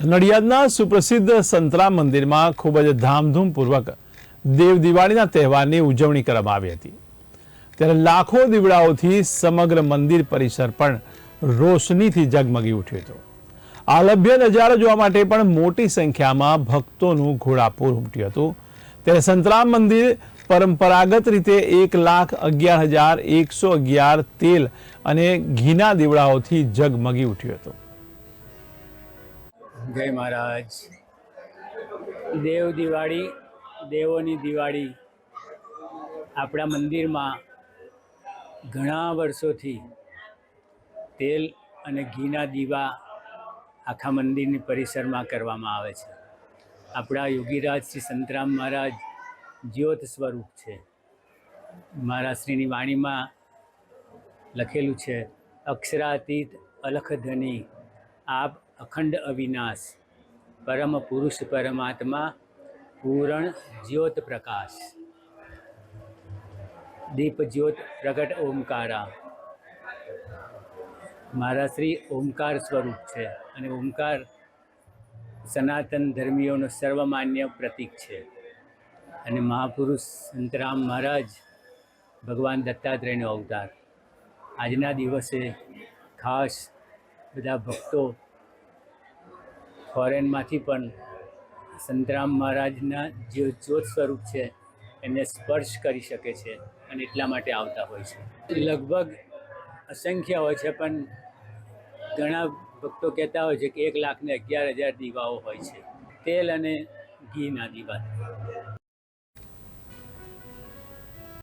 નડિયાદના સુપ્રસિદ્ધ સંતરામ મંદિરમાં ખૂબ જ ધામધૂમપૂર્વક દેવ દિવાળીના તહેવારની ઉજવણી કરવામાં આવી હતી. ત્યારે લાખો દીવડાઓથી સમગ્ર મંદિર પરિસર પણ રોશનીથી ઝગમગી ઉઠ્યો હતો. આ લભ્ય નજારો જોવા માટે પણ મોટી સંખ્યામાં ભક્તોનું ઘોડાપૂર ઉમટ્યું હતું. ત્યારે સંતરામ મંદિર પરંપરાગત રીતે એક લાખ અગિયાર હજાર એકસો અગિયાર તેલ અને ઘીના દીવડાઓથી ઝગમગી ઉઠ્યું હતું. જય મહારાજ. દેવ દિવાળી, દેવોની દિવાળી આપણા મંદિરમાં ઘણા વર્ષોથી તેલ અને ઘીના દીવા આખા મંદિરની પરિસરમાં કરવામાં આવે છે. આપણા યોગીરાજ શ્રી સંતરામ મહારાજ જ્યોત સ્વરૂપ છે. મહારાજશ્રીની વાણીમાં લખેલું છે, અક્ષરાતીત અલખધની આપ અખંડ અવિનાશ, પરમ પુરુષ પરમાત્મા, પૂરણ જ્યોત પ્રકાશ. દીપ જ્યોત પ્રગટ ઓમકારા. મારા શ્રી ઓમકાર સ્વરૂપ છે અને ઓમકાર સનાતન ધર્મીઓનું સર્વમાન્ય પ્રતીક છે. અને મહાપુરુષ સંતરામ મહારાજ ભગવાન દત્તાત્રેયનો અવતાર. આજના દિવસે ખાસ બધા ભક્તો ફોરેનમાંથી પણ સંતરામ મહારાજના જે જ્યોત સ્વરૂપ છે, એને સ્પર્શ કરી શકે છે અને એટલા માટે આવતા હોય છે. લગભગ અસંખ્ય હોય છે, પણ ઘણા ભક્તો કહેતા હોય છે કે એક લાખને અગિયાર હજાર દીવાઓ હોય છે. તેલ અને ઘીના દીવા.